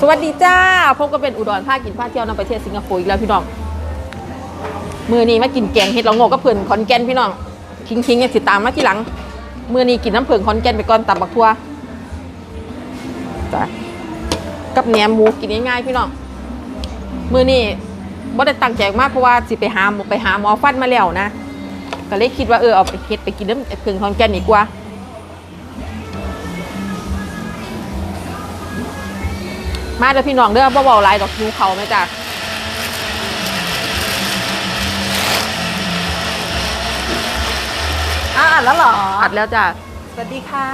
สวัสดีจ้าพบกับเป็นอุดรภาคกินภาคเที่ยวนำประเทศสิงคโปร์อีกแล้วพี่น้อง มือนี้มากินแกงเห็ดละโงกกับเพื่อนขอนแก่นพี่น้อง คิงคิงยังสิตามมาที่หลัง มือนี้กินน้ำเพิงขอนแก่นไปก่อนตับบักทัวจ้ะกับแหนมหมูกินง่ายๆพี่น้อง มือนี้บ่ได้ตั้งใจมากเพราะว่าสิไปหาหมอไปหาหมอฟันมาแล้วนะ ก็เลยคิดว่าเออเอาไปเฮ็ดไปกินน้ำเพิงขอนแก่นดีกว่า มาเด้อพี่น้องเด้อบ่เว้าหลายดอกดูเขาไหมจ้ะอ่าอ่านแล้วเหรออัดแล้วจ้ะสวัสดีค่ะ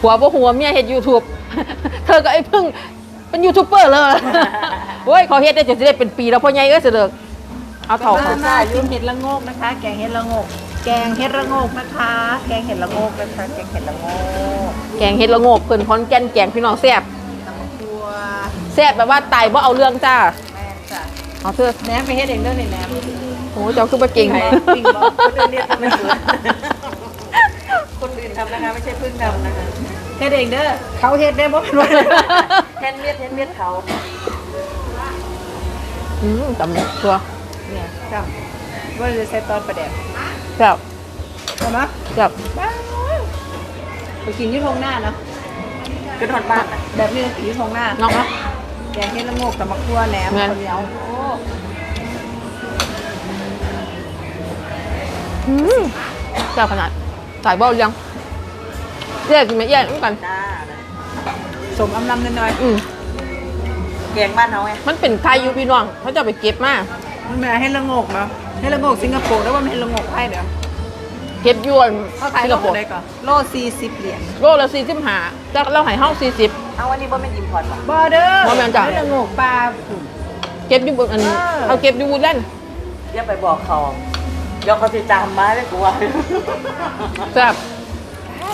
หัวบ่หัวเมียเฮ็ด YouTube เธอก็ไอ้พึ่งเป็นยูทูบเบอร์เลยโอ้ยเขาเฮ็ดได้จนสิได้เป็นปีแล้วพ่อใหญ่เอ้ยเสด็จเอาเถามาเขามากินเห็ดละโงกนะคะ แกงเห็ดละโงก แกงเห็ดละโงกนะคะ แกงเห็ดละโงกนะคะ แกงเห็ดละโงกแกงเฮ็ดละโงกเพิ่นขอนแก่นแกงพี่น้องแซ่บน้ำตัวแซ่บแบบว่าตายบ่เอาเรื่องจ้าแม่จ้ะเอาเถอะแหนมไปเฮ็ดเองเด้อนี่แหนมโอ้เจ้าคือบ่เก่งใครปิ้งบอกคนอื่นเรียกทำไม่ถูกคนอื่นทำนะคะไม่ใช่พึ่งทำนะคะเฮ็ดเองเด้อเขาเฮ็ดได้บ่เป็นว่าแทนเมียดแทนเมียดเขาอืมจำตัวเนี่ยครับว่าจะใส่ตอนประเดี๋ยว แซ่บใช่ไหมแซ่บไปกินที่ทงหน้าเนาะก็นอนบ้านอะแบบนี้กินที่ทงหน้าน้องเนาะแกงเห็ดละโงกกับมะขั่วแหนมแม่นข้าวเหนียวโอ้อืมแซ่บขนาดตายบ่เอาเรื่องแยกกินไม่แยกเหมือนกันจ้าสมอำลำน้อยอืมๆแกงบ้านเขาไงมันเป็นไทยอยู่พี่น้องเขาจะเอาไปเก็บมามันมาให้ละโงกเนาะ ให้ละโงกสิงคโปร์แล้วว่ามันให้ละโงกไทยเดี๋ยวเก็บอยวนเขาไทยสิงโลคโปร์ได้ก่อนโลสี่สิบเหรียญโลละสี่สิบห้าแต่เราให้เฮาสี่สิบ เอาวันนี้บ่เป็นอิมพอร์ตบอเดอร์บ่แม่นจ้ะให้ละโงกปลาเก็บอยู่บนอันเออ เอาเก็บอยู่บูแลนด์อย่าไปบอกเขาเดี๋ยวเขาจะจำมาเลยกูว่าแซ่บ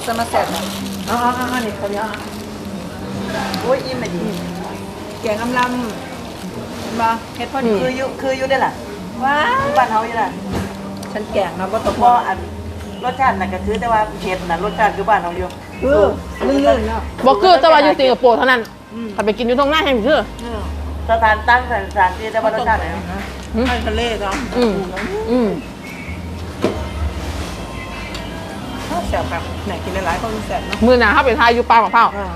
จะมาแซ่บนะเอาเอาเอาเอานี่เขาวเหนียวโอ้ยอิ่มเลยดิแกงอำลำเห็นบ่เฮ็ดพอดี คืออยู่คืออยู่ได้ล่ะ ว้าอยู่บ้านเขาอยู่ล่ะฉันแกงนะบ่ตกพออันรสชาติน่ะก็คือแต่ว่าเผ็ดน่ะรสชาติคือบ้านเขาอยู่คือลื่นๆเนาะบอกคือแต่ว่าอยู่สิงคโปร์เท่านั้นอืมถ้าไปกินอยู่ตรงหน้าแห่งคือเออสถานตั้งสถานที่แต่ว่ารสชาติไหนอืมไปทะเลเนาะอืมอืมแซ่บครับไหนกินหลายๆคนแซ่บเนาะมือหนาเข้าไปทายอยู่ปลาของเผาอ่า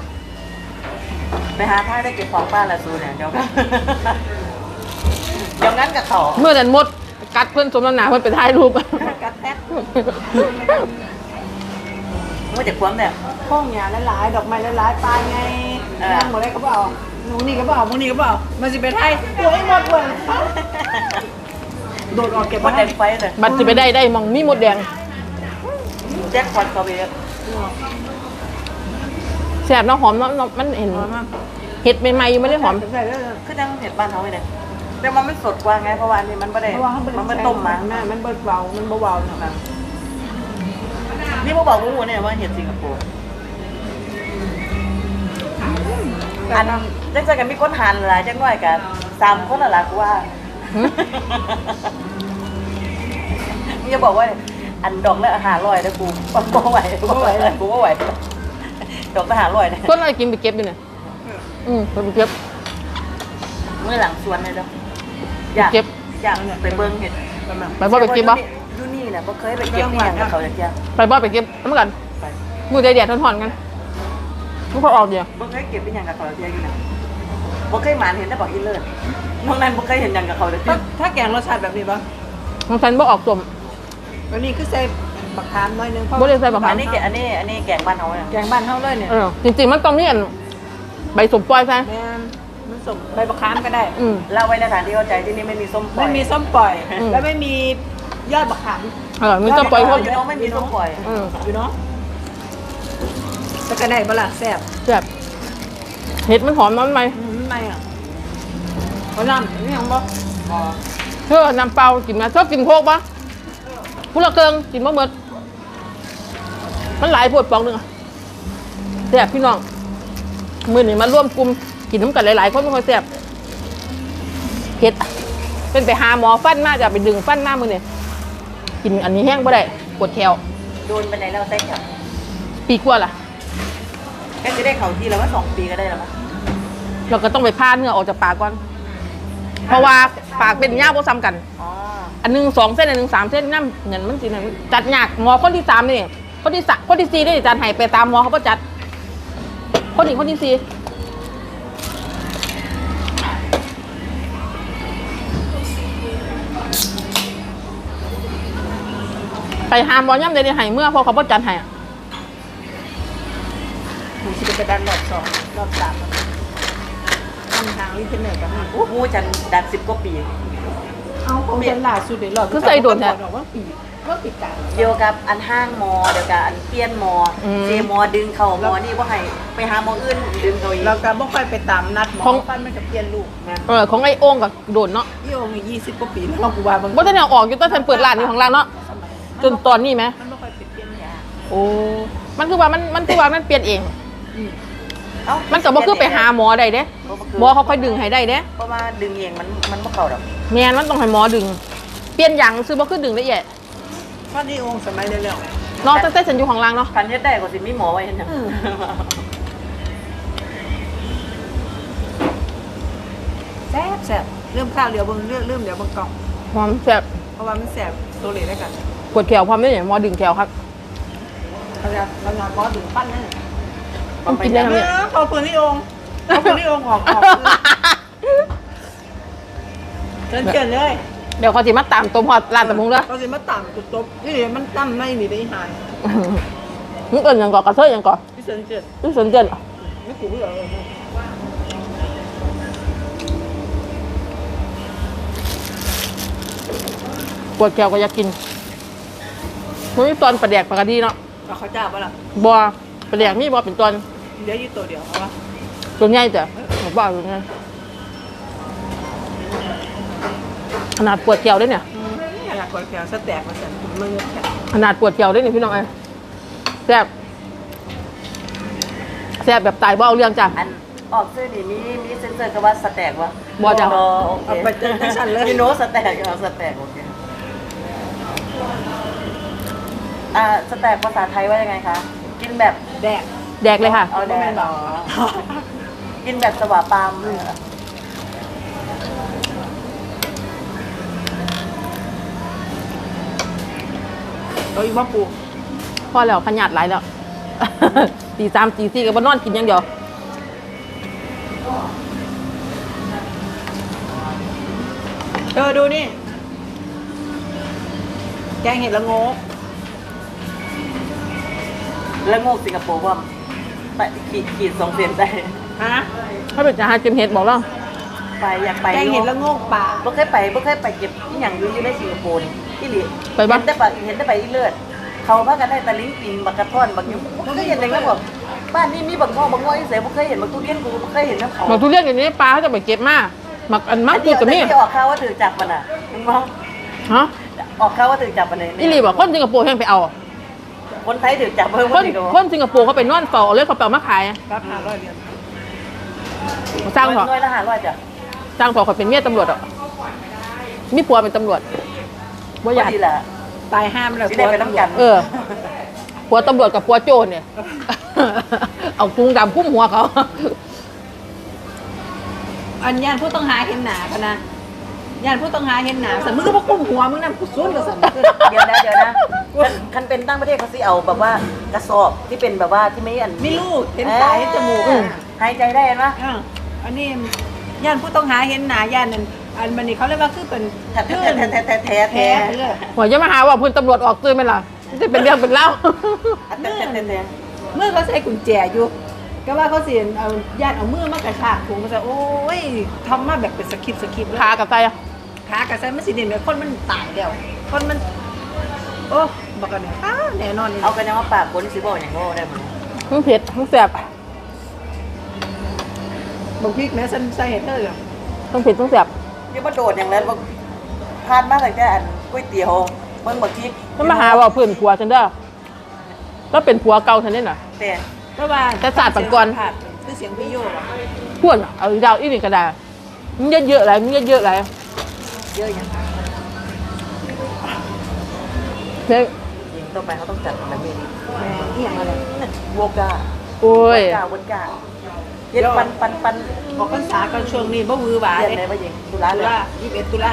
ไปหาท่าได้เก็บของบ้านละซูเนี่ยเดี๋ยวกันเดี๋ยวงั้นกับเขาเมื่อนั้นมดกัดเพื่อนสมน้ำหนาเพื่อนไปถ่ายรูปกัดแท้เมื่อจะคว้มเนี่ยห้องหยาหลายๆดอกไม้หลายๆปลาไงเออนั่งหมดเลยก็เปล่าหนูนี่ก็เปล่ามึงนี่ก็เปล่ามันจะเป็นไทยตัวไอ้หมดเลยโดดออกเก็บมัมานแดงไฟเลยบัตรจะไปได้ได้มองมีมดแดงแจ็คพอตเขาไปเยอะแซ่บเนาะหอมเนาะเนาะมันเห็นหอมมากเห็ดใหม่ๆอยู่ไม่ได้หอมใส่ได้เลยคือจังเผ็ดบ้านเขาไปเนี่ย แต่มันไม่สดกว่าไงเพราะว่าอันนี้มันไม่ได้เพราะว่าเขาเป็นมันไม่ต้มมาแม่มันเบิดเบามันเบาๆเนาะนี่พวกบอกกูเนี่ยว่าเห็ดสิงคโปร์อันจังใจกันมีคนหันหลายจังหน่อยกันสามคนน่ะล่ะกูว่าหืมมึงจะบอกว่าอันดอกละอาหารลอยนะกูกูบ่ไหวกูบ่ไหวกูบ่ไหวดอกละอาหารลอยเนี่ยคนอะไรกินไปเก็บอยู่เนี่ยอืมไปเก็บเมื่อหลังสวนเลยเนาะ อยากเก็บ อยากไปเบิ่งเห็ดประมาณไปบ่ไปเก็บบ่ ยูนี่น่ะบ่เคยไปเก็บเนี่ยกับเขาจะเจ้าไปบ่ไปเก็บน้ำกันไปมือแดดๆทอนๆกันมึงพอออกเดียวบ่เคยเก็บเป็นหยังกับเขาจะเจ้าอยู่น่ะบ่เคยหมานเห็นแต่บอกอีเลิศนอกนั้นบ่เคยเห็นหยังกับเขาเลยถ้าถ้าแกงรสชาติแบบนี้ป่ะของฉันบ่ออกสม วันนี้คือใส่บักขามหน่อยนึงเพราะบ่ได้ใส่บักขาม อันนี้แกอันนี้อันนี้แกงบ้านเขาเนี่ยแกงบ้านเฮาเลยเนี่ยเออจริงๆมันต้องนี่อันใบสมปล่อยใช่แม่นมัน สมใบบักขามก็ได้ อืม เล่าไว้ในฐานที่เข้าใจที่นี่ไม่มีส้มปล่ไม่อยมีส้มปล่อย อืม และไม่มียอดบักขามเออมันต้องปล่อยพวกอยู่เนาะไม่มีส้มปล่อยอืมอยู่เนาะจะกระได้บ่ล่ะแซ่บแบบเห็ดมันหอมน้ำไหมอืมไม่อะเขาน้ำนี่ยังบ่เธอน้ำเปล่ากินมาชอบกินโคกปะผู้ละเกิงกินมะเมิดมันหลายปวดปองหนึ่งอะแซ่บพี่น้องมือนี่มาร่วมกลุ่ม กินน้ำกันหลายๆคนไม่ค่อยแซ่บเผ็ดเป็นไปหาหมอฟันมาจะไปดึงฟันมามือนี่กินอันนี้แห้งบ่ได้ปวดแถวโดนไปไหนแล้วไส้จับปีกว่าล่ะก็จะได้เขาทีแล้วว่าสองปีก็ได้แล้วมั้งเราก็ต้องไปผ่าเนื้อออกจากปากก่อน เพราะว่าปากเป็นหญ้าบ่ซ้ำกันอ๋ออันหนึงสองเส้นอันหนึงสามเส้นนั่นเงินมันสินั่นจัดยากหมอคนที่สามนี่คนที่สามคนที่สี่นี่จัดให้ไปตามหมอเขาบ่จัด คนนี้คนที่สี่ ไปหาหมอย่ำเดี๋ยวนี้ให้เมื่อเพราะเขาบ่จัดให้อะหนูจะไปดันรอบสองรอบสามทำทางรีเทนเนอร์กับมันโอ้โหจันดันสิบกว่าปี เอาของฉันล่าสุดเลยหรอคือใส่โดนแท้ว่าปีว่าปีกันเดียวกับอันห้างมอ เดียวกับอันเปี้ยนมออม เจมอดึงเขามอนี่ว่าให้ไปหาหมออื่นดึงเขาอีกเราก็บ่ค่อยไปตามนัดหมอของ ฟันมันกับเปลี่ยนลูกนะเออของไอ้โอ่งกับโดนเนาะพี่โองยี่สิบกว่าปีแล้วกูว่าบางว่าแต่เนี่ยออกอยู่ตอนฉันเปิดร้านนี้ของเราเนาะ จนตอนนี้ไหมมันบ่ค่อยไปเปลี่ยนยาโอ้ มันคือว่ามันมันคือว่ามันเปลี่ยนเอง เอ้ามันก็บ่คือไปหาหมอได้เด้หมอเขาค่อยดึงให้ได้เด้เพราะว่าดึงเองมันมันบ่เข้าดอกแมนมันต้องให้หมอดึง เปลี่ยนอย่างซื้อบ่คือดึงได้แย่ว่านี่องค์สมัยเร็วเนอกตั้งแต่ฉันอยู่ของล่างเนาะคันเฮ็ดได้ก็สิมีหมอไว้เฮ็ดหยังๆแซ่บแซ่บเริ่มข้าวเหลียวเบิ่งเริ่มเริ่มเหลียวเบิ่งกล่อง หอมแซ่บเพราะว่ามันแซ่บตัวเล็กได้กัน ปวดแขวพร้อมได้เนี่ยหมอดึงแขวครับ เขาจะเขาจะบอสดึงปั้นนั่นต้องกินได้ไหมเออพอปืนนี่องค์พอปืนนี่องค์ออกออกเกินเกินเลยเดี๋ยวเขาสิมาตามตัวพอดร้านตะมุงเด้อเขาสิมาต่ำกุดตบนี่เดี๋ยวมันตั้มไม่นี่ได้หายมึงเอิ้นหยังก่อนกระเทยหยังก่อนพี่เซนเจ็ดมึงสนใจเหรอไม่ขู่เหรอปวดแขวก็อยากกิน มันมีตอนประแดกปกติเนาะเราเขาจ้าปะล่ะบ่ประแดกมีบ่เป็นตอนเดี๋ยวอยู่ตัวเดียวเอาวะตัวใหญ่จ้ะผมบอกอยู่ไงขนาดปวดแขวด้วยเนี่ย อืมอยากกดแขวสแต็กมาสั่นมือแค่ขนาดปวดแขวด้วยเนี่ยพี่น้องไอ้ยแซ่บแซ่บแบบตายบ่เอาเรื่องจ้ะ อันออกซื้อนี่มีมีเซ็นเซอร์คำว่าสแต็กวะบ่จ้ะ อ๋อโอเคเอาไปเจอที่ฉันเลยมีโน้ตสแต็กเอาสแต็กโอเค อ่าสแต็กภาษาไทยว่ายังไงคะ กินแบบแดกแดกเลยค่ะ เอาแดไม่งหรอกกินแบบสวาปามเอาอีกว่าปูพอแล้วขยัดหลายแล้วตีสามตีสี่ก็บ่นอนกินอย่างเดียวเออดูนี่ แกงเห็ดละโงก แล้วโงกสิงคโปร์ว่าไปขีดขีดสองเซนได้ฮะถ้าเป็นจะหาเจมเห็ดบอกแล้วไปอยากไปแกงเห็ดละโงกป่าบ่เคยไปบ่เคยไปเก็บที่อย่างอยู่อยู่ในสิงคโปร์นี่ที่หลีไปบ้างเห็นแต่ปะเห็นแต่ไปอีเลือดเขาพากันได้ตะลิ้งปิงบักกระท่อนบักหยุ่บ่เคยเห็นเลยนะบอกบ้านนี้มีบักงอกบักงอกอีเสยบ่เคยเห็นบักทุเรียนกูบ่เคยเห็นน้ำเขาหมักทุเรียนอย่างนี้ปลาเขาจะไปเก็บมาหมักอันมักอันกูเดียวกับแต่นี่ที่ออกข่าวว่าถือจับมันอะมึงมองฮะออกข่าวว่าถือจับมันเลยอีหลีบอกคนสิงคโปร์แห่งไปเอา คนไทยถือจับเพิ่มคนอีกคนสิงคโปร์เขาไปนอนเฝ้าเอาเลยเขาไปเอามาขายรับหาร้อยเหรียญสร้างเถอะน้อยละ500จ้ะสร้างเถอะเขาเป็นเมียตำรวจอะมีผัวเป็นตำรวจว่าอยาก ดีล่ะตายห้ามแล้วสิได้ไปน้ำกัน เออ ผัวตำรวจกับผัวโจรเนี่ย เอากรุงดำคุ้มหัวเขา อันยานผู้ต้องหาเห็นหนาพะนะ ยานผู้ต้องหาเห็นหนาสันมึงก็มาคุ้มหัวมึงนั่นกูซุนกับสันเดี๋ยวนะเดี๋ยวนะคันคันเป็นตั้งประเทศเขาสิเอาแบบว่ากระสอบที่เป็นแบบว่าที่ไม่อันมีลูกเห็นตาเห็นจมูกอืมหายใจได้ไหมอ่าอันนี้ย่านผู้ต้องหาเห็นหนาย่านนั่นอันมันนี่เขาเรียกว่าคือเป็นแท้แท้แท้แท้แท้แท้แพ้เลยหัวจะมาหาว่าพื้นตำรวจออกตื้อไหมล่ะจะเป็นเรื่องเป็นเล่าแท้แท้แท้แท้เมื่อเขาใส่กุญแจอยู่ก็ว่าเขาเสียเอาญาติเอามือมากระชากถุงมาใส่โอ้ยทำมาแบบเป็นสคริปต์สคริปต์เลยขากับใจอะ ขากระใส่มันสิเด่นเลยคนมันตายแล้วคนมัน โอ้บอกกันเนี่ยอ้าแน่นอนนี่เอากันยังว่าปากคนสิบอกอย่างว่าได้มั้ยมันเผ็ดมันแสบบอกพริกแม่ฉันใส่เห็ดเลยอะต้องเผ็ดต้องแสบยังมาโดดอย่างนั้นว่าพลาดมากตั้งแต่อันก๋วยเตี๋ยวเมืองบักทิกมันมาหาว่าพื้นผัวฉันเด้อแล้วเป็นผัวเก่าฉันเนี่ยน่ะ แต่เพราะว่าแต่ศาสตร์ปัจจุบันผ่านคือเสียงพี่โยกอะ พวนเอาอีดาวอีนี่ก็ได้มันเยอะๆอะไรมันเยอะๆอะไร เยอะอย่างเฮ้ยยิงต่อไปเขาต้องจัดแบบนี้แม่เอียงอะไรโวกาโกโอ้ยกาวันกาเฮ็ดปันปันปันออกพรรษากันช่วงนี้บ่วือหวาเดือนเด้ไหนบ่ยิงตุตุลาลาเดือนยี่สิบเอ็ดตุลา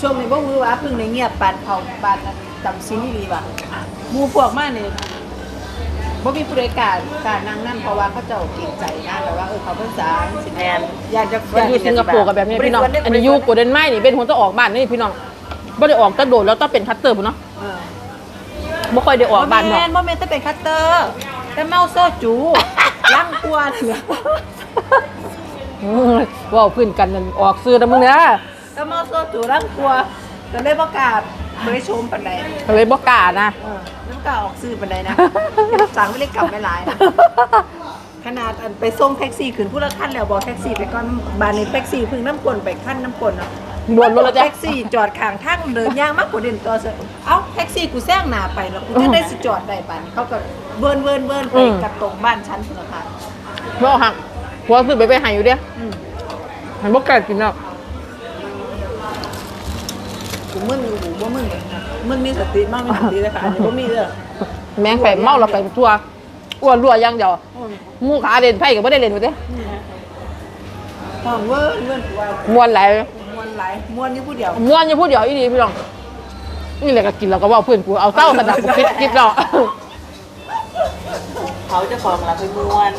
ช่วงนี้บ่วือหวาเพิ่งในเงียบปานเผาปานจำซีนี่ดีว่ะหมู่พวกมาเนี่ย บ่มีผู้ใดกล้ารกล้ารนั่งนั่นเพราะว่าเขาเจ้าเกรงใจนะแบบว่าเออเขาพรรษาสิแมนอยากจะมันอยู่สิงคโปร์กับแบบนี้พี่น้องบริษัทอันนี้อยู่โกลเด้นไม้นี่เป็นคนจะออกบ้านนี่พี่น้องบ่ได้ออกกระโดดแล้วต้องเป็นคัตเตอร์พุ่นเนาะเออบ่ค่อยได้ออกบ้านบ่เนาะแม่นบ่แม่นแต่เป็นคัตเตอร์แต่เมาโซจูลังกวนเนี่ยอืมเว้าพื้นกันนั่นออกซื้อนะมึงเด้อแต่เมาโซจูลังกลัวก็เลยประกล้าศบ่ได้ชมปานใดเลยบ่กล้านะเออน้ำ กล้าออกซื้อปานใดนะสั่งไม่ได้กลับไม่หลายนะขนาดอันไปส่งแท็กซี่ขึ้นผู้ละคันแล้วบอกแท็กซี่ไปก่อนบานนี้แท็กซี่เพิ่งน้ำกลนไปขั้นน้ำกลนอะโดนรถแล้วจ้ะแท็กซี่จอดข้างทางเดินย่างมากกว่าเดินตัวเสือเอ้าแท็กซี่กูแซงหน้าไปแล้วกูจะได้สิจอดได้ปานนี้เขาก็เวิร์นเวิร์นเวิร์นไปกระตรงบ้านชั้นสุนทรบ่หักหัวซื้อไปไปให้อยู่เด้ออืมมันบ่กล้ากินเนาะกู มึนอยู่กูบ่มึนมึนมีสติมากมีสติเลยค่ะอันนี้บ่มีเลยแม่งไปเมาแล้วไปทัวอ้วนรั่วอย่างเดียวหมูขาเล่นไผก็บ่ได้เล่นอยู่เด้อห้องเวิร์นเวิร์นว่ามวนหลายมวนหลายมวนนี่ผู้เดียวม่วนอยู่ผู้เดียวอีนี่พี่น้องนี่แหละก็กินแล้วก็เว้าเพื่อนกูเอาเต้าสนับกูคิดคิดเนาะเขาจะของละไปมวน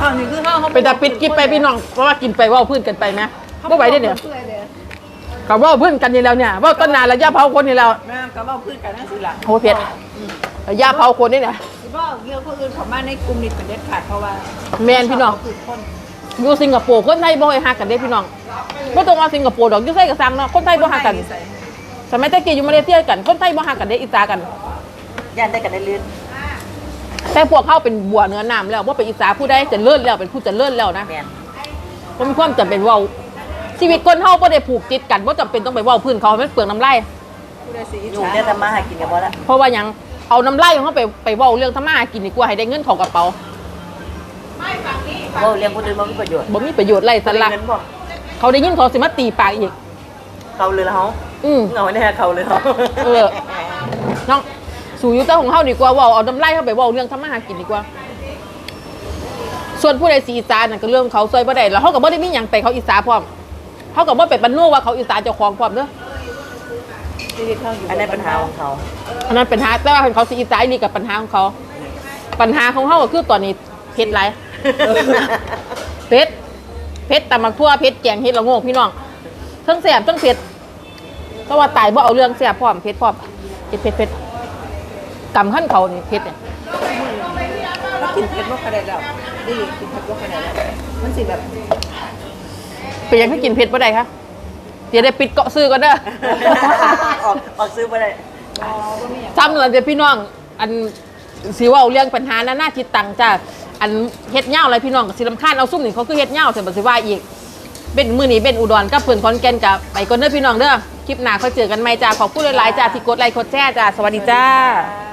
อ้าวนี่คือห้องเขาไปแต่ปิดกิบไปพี่น้องเพราะว่ากินไปเว้าเพื่อนกันไปไหมบ่ไหวเด้อเนี่ยพื่อด้อ ก็เว้าเพื่อนกันนี่แล้วเนี่ยเว้าต้นนานแล้วย่าเผาคนนี่แล้วแม่ก็เว้าพื้นกันนั่นสิล่ะโอ้เผ็ดย่าเผาคนนี่เนี่ยสิบ่เรื่องคนอื่นเขามาในกลุ่มนี้เป็นเด็ดขาดเพราะว่าแม่นพี่น้องคือคนอยู่สิงคโปร์คนไทยบ่ให้ฮักกันเด้พี่น้องบ่ต้องว่าสิงคโปร์ดอกอยู่ไสก็สั่งเนาะคนไทยบ่ฮักกันใส่สมัยตะกี้อยู่มาเลเซียกันคนไทยบ่ฮักกันเด้อิจฉากันย่านได้กันได้เลื่อนแต่พวกเขาเป็นบัวเนื้อน้ำแล้วว่าเป็นอิสาผู้ใดจะเลิศแล้วเป็นผู้จะเลิศแล้วนะแมนก็มีความจำเป็นเว่า ชีวิตคนเฮาบ่ได้ผูกติดกันว่าจำเป็นต้องไปเว้าพื้นเขามันเปลืองน้ำลาย ผู้ใดสิอิจอยู่ฉาเนี่ยทำมาหากินกันบ่ละเพราะว่าหยังเอาน้ำลายของเขาไปไปเว้าเรื่องทำมาหากินดีกว่าให้ได้เงินเของกระเป๋าบ่เลี้ยงคนอื่นบ่มีประโยชน์บ่มีประโยชน์ไรสาระเงินบ่เขาได้ยินเขาสิมาตีปากอีก เขาเลยละเฮาอืม เงาเนี่ยเขาเลยเฮาเออ น้องสู่อยุต้าของเฮาดีกว่าเว้าเอาน้ำลายเขาไปเว้าเรื่องทำมาหากินดีกว่า ส่วนผู้ใดสีอีสานนั่นก็เรื่องของเขาซอยบ่ได้แล้วเขาก็บ่ได้มีหยังไปเขาอีสานพร้อม เขาก็บ่ไปบรรโนว่าเขาอีสานเจ้าของพร้อมเด้อชีวิตเขาอยู่อันนั้นปัญหาของเขาอันนั้นปัญหาแต่ว่าเขาสีอีสานนี่กับปัญหาของเขา ปัญหาของเขาก็คือตอนนี้เผ็ดไรเผ็ดเผ็ดตำมักทั่วเผ็ดแกงเฮ็ดละโงกพี่น้องทั้งแสบทั้งเผ็ดก็ว่าตายบ่เอาเรื่องแสบพร้อมเผ็ดพร้อมเผ็ดเผ็ดเผ็ดกำขั้นเขานี่เผ็ดเนี่ยถ้ากินเผ็ดบ่คะแนนแล้วดีกินเผ็ดบ่คะแนนแล้วมันสิแบบ เป็นยังที่กินเผ็ดบ่ได้คะเดี๋ยวได้ปิดเกาะซื้อก่อนเด้อ ออกออกซื้อบ่ได้อ๋อบ่มีหยังซ้ำหลังจากพี่น้อง อันสิเว่าเรื่องปัญหานาหน้าจิตตังจ้าอันเฮ็ดเหย้าอะไรพี่น้องก็สิลำคาญเอาซุ่มนี่เขาคือเฮ็ดเหย้าเสร็จบ่สิว่าอีก เป็นมือนี้เป็นอุดรกับเพิ่นขอนแก่นกับไปก่อนเด้อพี่น้องเด้อคลิปหน้าค่อยเจอกันใหม่จ้าขอบคุณหลายๆจ้าที่กดไลค์กดแชร์จ้าสวัสดีจ้าอ่า